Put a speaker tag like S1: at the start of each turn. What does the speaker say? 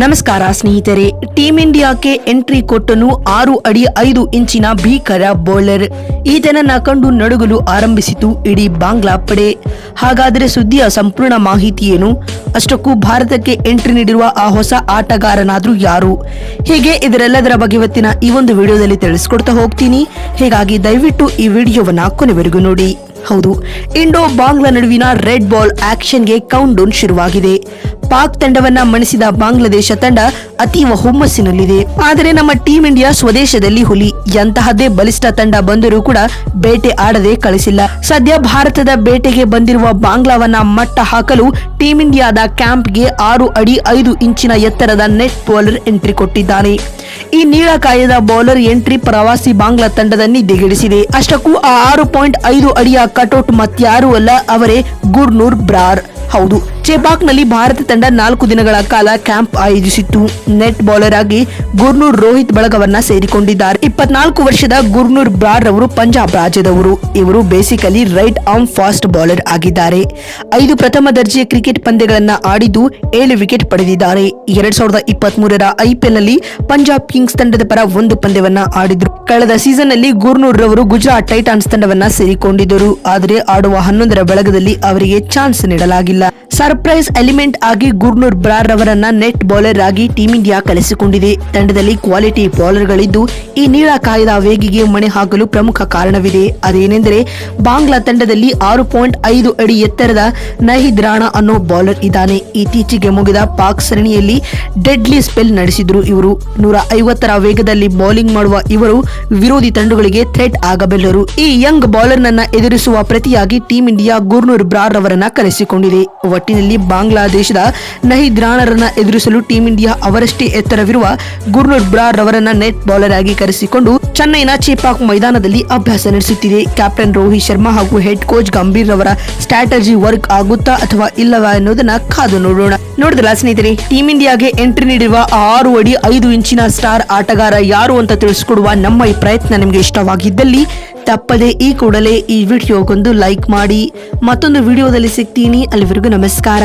S1: ನಮಸ್ಕಾರ ಸ್ನೇಹಿತರೆ team ಇಂಡಿಯಾಕ್ಕೆ entry ಕೊಟ್ಟನು ಆರು ಅಡಿ ಐದು ಇಂಚಿನ ಭೀಕರ ಬೌಲರ್ ಈತನನ್ನ ಕಂಡು ನಡುಗಲು ಆರಂಭಿಸಿತು ಇಡೀ ಬಾಂಗ್ಲಾ ಪಡೆ. ಹಾಗಾದರೆ ಸುದ್ದಿಯ ಸಂಪೂರ್ಣ ಮಾಹಿತಿ ಏನು? ಅಷ್ಟಕ್ಕೂ ಭಾರತಕ್ಕೆ ಎಂಟ್ರಿ ನೀಡಿರುವ ಆ ಹೊಸ ಆಟಗಾರನಾದ್ರೂ ಯಾರು? ಹೀಗೆ ಇದರೆಲ್ಲದರ ಬಗ್ಗೆ ಇವತ್ತಿನ ಈ ಒಂದು ವಿಡಿಯೋದಲ್ಲಿ ತಿಳಿಸ್ಕೊಡ್ತಾ ಹೋಗ್ತೀನಿ. ಹೀಗಾಗಿ ದಯವಿಟ್ಟು ಈ ವಿಡಿಯೋವನ್ನ ಕೊನೆವರೆಗೂ ನೋಡಿ. ಹೌದು, ಇಂಡೋ ಬಾಂಗ್ಲಾ ನಡುವಿನ ರೆಡ್ ಬಾಲ್ ಆಕ್ಷನ್ಗೆ ಕೌಂಟ್ ಡೌನ್ ಶುರುವಾಗಿದೆ. ಪಾಕ್ ತಂಡವನ್ನ ಮಣಿಸಿದ ಬಾಂಗ್ಲಾದೇಶ ತಂಡ ಅತೀವ ಹುಮ್ಮಸ್ಸಿನಲ್ಲಿದೆ. ಆದರೆ ನಮ್ಮ ಟೀಂ ಇಂಡಿಯಾ ಸ್ವದೇಶದಲ್ಲಿ ಹುಲಿ. ಎಂತಹದ್ದೇ ಬಲಿಷ್ಠ ತಂಡ ಬಂದರೂ ಕೂಡ ಬೇಟೆ ಆಡದೆ ಕಳಿಸಿಲ್ಲ. ಸದ್ಯ ಭಾರತದ ಬೇಟೆಗೆ ಬಂದಿರುವ ಬಾಂಗ್ಲಾವನ್ನ ಮಟ್ಟ ಹಾಕಲು ಟೀಂ ಇಂಡಿಯಾದ ಕ್ಯಾಂಪ್ಗೆ ಆರು ಅಡಿ ಐದು ಇಂಚಿನ ಎತ್ತರದ ನೆಟ್ ಬೌಲರ್ ಎಂಟ್ರಿ ಕೊಟ್ಟಿದ್ದಾನೆ. ಈ ನೀಳಕಾಯದ ಬೌಲರ್ ಎಂಟ್ರಿ ಪ್ರವಾಸಿ ಬಾಂಗ್ಲಾ ತಂಡದ ನಿದ್ದೆಗೆಡಿಸಿದೆ ಅಷ್ಟಕ್ಕೂ ಆ ಆರು ಪಾಯಿಂಟ್ ಐದು ಅಡಿಯ ಕಟೌಟ್ ಮತ್ಯಾರೂ ಅಲ್ಲ, ಅವರೇ ಗುರ್ನೂರ್ ಬ್ರಾರ್. ಹೌದು. ಚೆಪಾಕ್ನಲ್ಲಿ ಭಾರತ ತಂಡ ನಾಲ್ಕು ದಿನಗಳ ಕಾಲ ಕ್ಯಾಂಪ್ ಆಯೋಜಿಸಿತ್ತು. ನೆಟ್ ಬೌಲರ್ ಆಗಿ ಗುರ್ನೂರ್ ರೋಹಿತ್ ಬಳಗವನ್ನ ಸೇರಿಕೊಂಡಿದ್ದಾರೆ. ಇಪ್ಪತ್ನಾಲ್ಕು ವರ್ಷದ ಗುರ್ನೂರ್ ಬ್ರಾರ್ ಅವರು ಪಂಜಾಬ್ ರಾಜ್ಯದವರು. ಇವರು basically right arm fast bowler ಆಗಿದ್ದಾರೆ. ಐದು ಪ್ರಥಮ ದರ್ಜೆಯ ಕ್ರಿಕೆಟ್ ಪಂದ್ಯಗಳನ್ನ ಆಡಿದ್ದು ಏಳು ವಿಕೆಟ್ ಪಡೆದಿದ್ದಾರೆ. ಎರಡ್ ಸಾವಿರದ ಇಪ್ಪತ್ತ್ ಮೂರರ ಐಪಿಎಲ್ನಲ್ಲಿ ಪಂಜಾಬ್ ಕಿಂಗ್ಸ್ ತಂಡದ ಪರ ಒಂದು ಪಂದ್ಯವನ್ನ ಆಡಿದ್ರು. ಕಳೆದ ಸೀಸನ್ನಲ್ಲಿ ಗುರ್ನೂರ್ ರವರು ಗುಜರಾತ್ ಟೈಟಾನ್ಸ್ ತಂಡವನ್ನ ಸೇರಿಕೊಂಡಿದ್ದರು. ಆದರೆ ಆಡುವ ಹನ್ನೊಂದರ ಬಳಗದಲ್ಲಿ ಅವರಿಗೆ ಚಾನ್ಸ್ ನೀಡಲಾಗಿಲ್ಲ. ಸರ್ಪ್ರೈಸ್ ಎಲಿಮೆಂಟ್ ಆಗಿ ಗುರ್ನೂರ್ ಬ್ರಾರ್ ಅವರನ್ನ ನೆಟ್ ಬೌಲರ್ ಆಗಿ ಟೀಂ ಇಂಡಿಯಾ ಕಲಿಸಿಕೊಂಡಿದೆ. ತಂಡದಲ್ಲಿ ಕ್ವಾಲಿಟಿ ಬೌಲರ್ಗಳಿದ್ದು, ಈ ನೀಳಕಾಯದ ವೇಗಿಗೆ ಮಣೆ ಹಾಕಲು ಪ್ರಮುಖ ಕಾರಣವಿದೆ. ಅದೇನೆಂದರೆ, ಬಾಂಗ್ಲಾ ತಂಡದಲ್ಲಿ ಆರು ಪಾಯಿಂಟ್ ಐದು ಅಡಿ ಎತ್ತರದ ನಹಿದ್ ರಾಣಾ ಅನ್ನೋ ಬೌಲರ್ ಇದ್ದಾನೆ. ಇತ್ತೀಚೆಗೆ ಮುಗಿದ ಪಾಕ್ ಸರಣಿಯಲ್ಲಿ ಡೆಡ್ಲಿ ಸ್ಪೆಲ್ ನಡೆಸಿದ್ರು ಇವರು. ನೂರ ಐವತ್ತರ ವೇಗದಲ್ಲಿ ಬೌಲಿಂಗ್ ಮಾಡುವ ಇವರು ವಿರೋಧಿ ತಂಡಗಳಿಗೆ ಥ್ರೆಟ್ ಆಗಬಲ್ಲರು. ಈ ಯಂಗ್ ಬೌಲರ್ ನನ್ನ ಎದುರಿಸುವ ಪ್ರತಿಯಾಗಿ ಟೀಂ ಇಂಡಿಯಾ ಗುರ್ನೂರ್ ಬ್ರಾರ್ ಅವರನ್ನ ಕರೆಸಿಕೊಂಡಿದೆ. ಒಟ್ಟಿನಲ್ಲಿ ಬಾಂಗ್ಲಾದೇಶದ ನಹಿದ್ ರಾಣರನ್ನ ಎದುರಿಸಲು ಟೀಂ ಇಂಡಿಯಾ ಅವರಷ್ಟೇ ಎತ್ತರವಿರುವ ಗುರ್ನೂರ್ ಬ್ರಾರ್ ರವರನ್ನ ನೆಟ್ ಬೌಲರ್ ಆಗಿ ಕರೆಸಿಕೊಂಡು ಚೆನ್ನೈನ ಚೇಪಾಕ್ ಮೈದಾನದಲ್ಲಿ ಅಭ್ಯಾಸ ನಡೆಸುತ್ತಿದೆ. ಕ್ಯಾಪ್ಟನ್ ರೋಹಿತ್ ಶರ್ಮಾ ಹಾಗೂ ಹೆಡ್ ಕೋಚ್ ಗಂಭೀರ್ ರವರ ಸ್ಟ್ರಾಟಜಿ ವರ್ಕ್ ಆಗುತ್ತಾ ಅಥವಾ ಇಲ್ಲವಾ ಎನ್ನುವುದನ್ನ ಕಾದು ನೋಡೋಣ. ನೋಡಿದ್ರಲ್ಲ ಸ್ನೇಹಿತರೆ, ಟೀಂ ಇಂಡಿಯಾಗೆ ಎಂಟ್ರಿ ನೀಡಿರುವ ಆರು ಅಡಿ ಐದು ಇಂಚಿನ ಸ್ಟಾರ್ ಆಟಗಾರ ಯಾರು ಅಂತ ತಿಳಿಸ್ಕೊಡುವ ನಮ್ಮ ಈ ಪ್ರಯತ್ನ ನಿಮಗೆ ಇಷ್ಟವಾಗಿದ್ದಲ್ಲಿ ತಪ್ಪದೆ ಈ ಕೂಡಲೇ ಈ ವಿಡಿಯೋಗೊಂದು ಲೈಕ್ ಮಾಡಿ ಮತ್ತೊಂದು ವಿಡಿಯೋದಲ್ಲಿ ಸಿಗ್ತೀನಿ. ಅಲ್ಲಿವರೆಗೂ ನಮಸ್ಕಾರ.